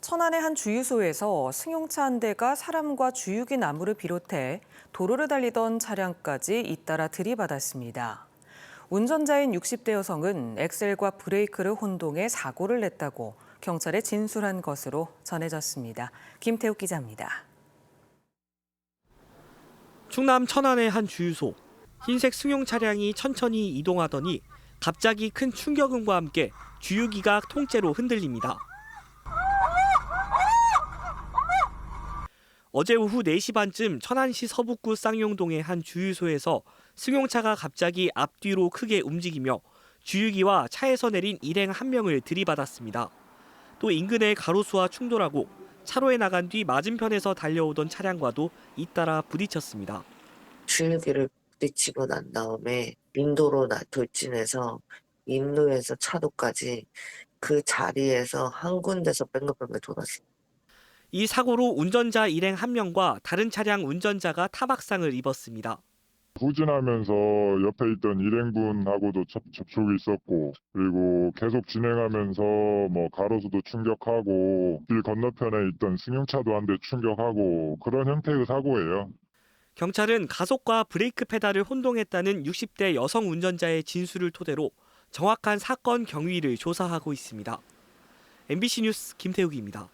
천안의 한 주유소에서 승용차 한 대가 사람과 주유기 나무를 비롯해 도로를 달리던 차량까지 잇따라 들이받았습니다. 운전자인 60대 여성은 엑셀과 브레이크를 혼동해 사고를 냈다고 경찰에 진술한 것으로 전해졌습니다. 김태욱 기자입니다. 충남 천안의 한 주유소. 흰색 승용 차량이 천천히 이동하더니 갑자기 큰 충격음과 함께 주유기가 통째로 흔들립니다. 어제 오후 4시 반쯤 천안시 서북구 쌍용동의 한 주유소에서 승용차가 갑자기 앞뒤로 크게 움직이며 주유기와 차에서 내린 일행 한 명을 들이받았습니다. 또 인근의 가로수와 충돌하고 차로에 나간 뒤 맞은편에서 달려오던 차량과도 잇따라 부딪혔습니다. 주유기를 부딪히고 난 다음에 인도로 나 돌진해서 인도에서 차도까지 그 자리에서 한 군데서 뺑글뺑글 돌았어요. 이 사고로 운전자 일행 한 명과 다른 차량 운전자가 타박상을 입었습니다. 후진하면서 옆에 있던 일행분하고도 접, 접촉이 있었고 그리고 계속 진행하면서 뭐 가로수도 충격하고 길 건너편에 있던 승용차도 한 대 충격하고 그런 형태의 사고예요. 경찰은 가속과 브레이크 페달을 혼동했다는 60대 여성 운전자의 진술을 토대로 정확한 사건 경위를 조사하고 있습니다. MBC 뉴스 김태욱입니다.